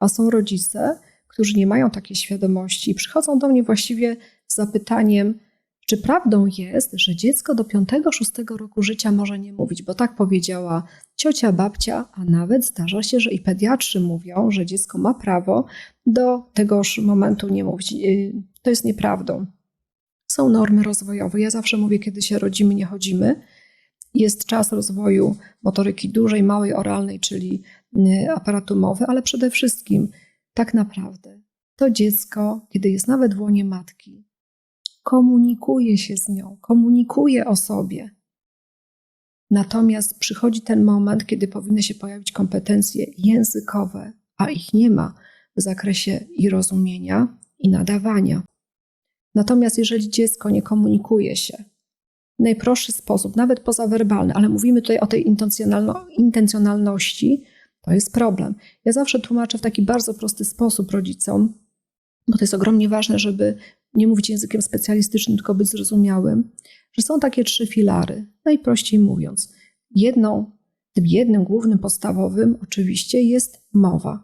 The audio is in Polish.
A są rodzice, którzy nie mają takiej świadomości i przychodzą do mnie właściwie z zapytaniem, czy prawdą jest, że dziecko do 5-6 roku życia może nie mówić, bo tak powiedziała ciocia, babcia, a nawet zdarza się, że i pediatrzy mówią, że dziecko ma prawo do tegoż momentu nie mówić. Yy, To jest nieprawdą. Są normy rozwojowe. Ja zawsze mówię, kiedy się rodzimy, nie chodzimy. Jest czas rozwoju motoryki dużej, małej, oralnej, czyli y, aparatu mowy, ale przede wszystkim tak naprawdę to dziecko, kiedy jest nawet w łonie matki, komunikuje się z nią, komunikuje o sobie. Natomiast przychodzi ten moment, kiedy powinny się pojawić kompetencje językowe, a ich nie ma w zakresie i rozumienia, i nadawania. Natomiast jeżeli dziecko nie komunikuje się najprostszy sposób, nawet pozawerbalny, ale mówimy tutaj o tej intencjonalno- intencjonalności, to jest problem. Ja zawsze tłumaczę w taki bardzo prosty sposób rodzicom, bo to jest ogromnie ważne, żeby nie mówić językiem specjalistycznym, tylko być zrozumiałym, że są takie trzy filary. Najprościej mówiąc, jedną, tym jednym głównym podstawowym oczywiście jest mowa.